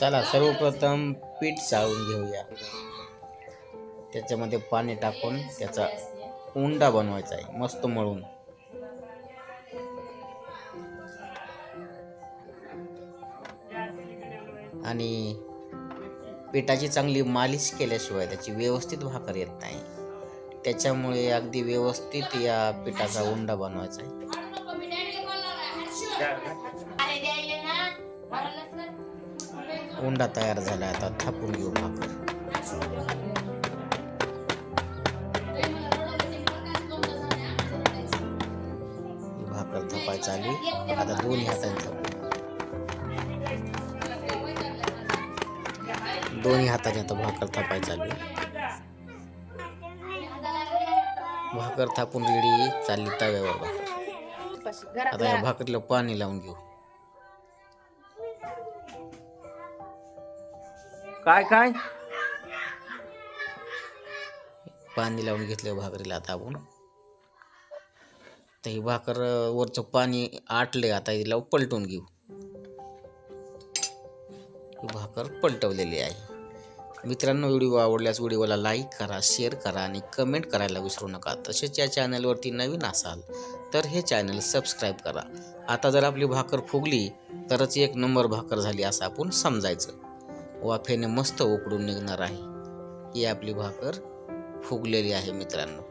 चला सर्वप्रथम पीठ चाळून घेऊया. त्याच्यामध्ये पाणी टाकून त्याचा उंडा बनवायचा आहे मस्त मळून. आणि पिठाची चांगली मालिश केल्याशिवाय त्याची व्यवस्थित भाकर येत नाही. त्याच्यामुळे अगदी व्यवस्थित या पिठाचा उंडा बनवायचा आहे. कोंडा तयार झाला आता थापून घेऊ भाकर भाकर थापायची आली आता दोन्ही हाताने थापू. दोन्ही हाताने आता भाकर थापाय आली भाकर थापून रेडी चालली तव्यावर भाकर. आता या भाकरीला पाणी लावून घेऊ. काय काय? पाणी लावून घेतलं भाकरीला आता आपण. तर ही भाकर अं, वरचं पाणी आटले आता हिला पलटून घेऊ. ही भाकर पलटवलेली आहे. मित्रांनो व्हिडिओ आवडल्यास व्हिडिओला लाईक करा शेअर करा आणि कमेंट करायला विसरू नका. तसेच या चॅनलवरती नवीन असाल तर हे चॅनल सबस्क्राईब करा. आता जर आपली भाकर फुगली तरच एक नंबर भाकर झाली असं आपण समजायचं. वाफेने मस्त उकडून निघणार आहे. ही आपली भाकर फुगलेली आहे मित्रांनो.